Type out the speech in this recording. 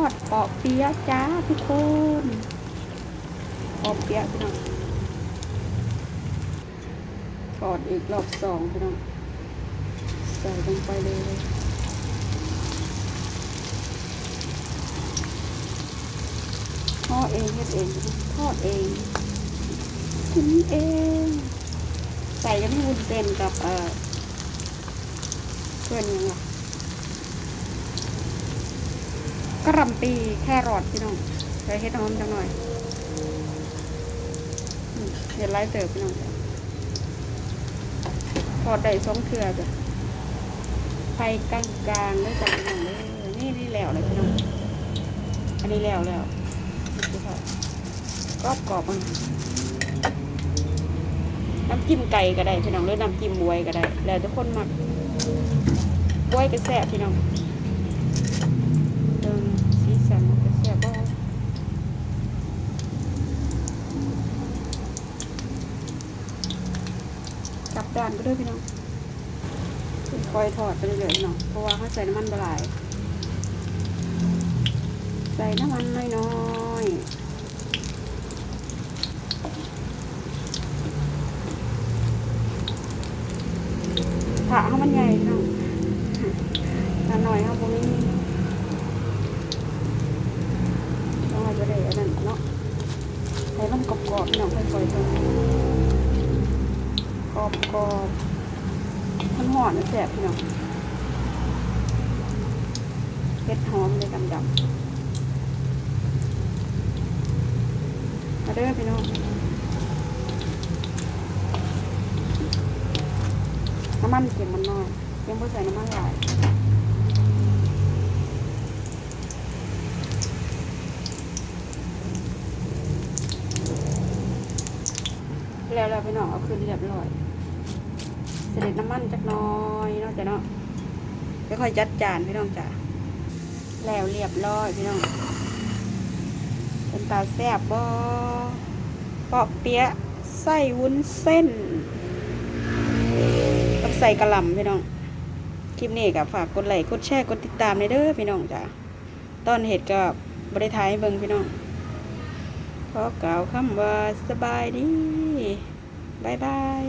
อดปอกเปี๊ยะจ้าทุกคนปอกเปี๊ยะพี่น้องทอดอีกรอบสองพี่น้องใส่ลงไปเลยทอดเองเฮ็ดเองทอดเองกินเอง ใส่กันให้วุ้นเส้นกับเอ่อเพื่อนยังไง กระหลำปีแครอทพี่น้องใส่เห็ดหอมจังหน่อยอืมเดี๋ยวไล่เติบพี่น้องทอดได้สองเครือจ้ะไฟกลางๆแล้วจ้ะพี่น้องเลยนี่นี่แล้วเลยพี่น้องอันนี้แล้วแล้วกรอบกรอบๆมันน้ำจิ้มไก่ก็ได้พี่น้องหรือน้ำจิ้มบวยก็ได้ แล้วทุกคนมักบวยก็แซ่บพี่น้องเติมสีสันก็แซ่บบ่ กลับด้านก็ด้วยพี่น้องคอยทอดไปเรื่อยๆพี่น้องเพราะว่าเขาใส่น้ำมันบหลาย ใส่น้ำมันน้อยๆขาเขามันใหญ่เนาะขาหน่อยเขาบ่มีต้องให้ไปได้อันนั้นเนาะให้มันกรอบๆเน้องค่อยๆตั วกรอบมันหอนแสบพี่น้องเผ็ดหอมเลยดำๆมาเด้อพี่น้องน้ำมันเก็บมันน้อยยังไม่ใส่น้ำมันหลายแล้วเราไปน้องเอาขึ้นเรียบร้อย เสด็จน้ำมันจักน้อยเนาะจ้ะเนาะจะค่อยจัดจานพี่น้องจ้ะแล้วเรียบร้อยพี่น้องเป็นตาแซ่บบ่ปอกเปี๊ยะไส้วุ้นเส้นกับใส่กระหล่ำพี่น้องคลิปนี้ก็ฝากกดไลค์กดแชร์กดติดตามในเด้อพี่น้องจ้ะตอนเห็ดกับบริทายเบิ่งพี่น้องขอกล่าวคำว่าสบายดีบายบาย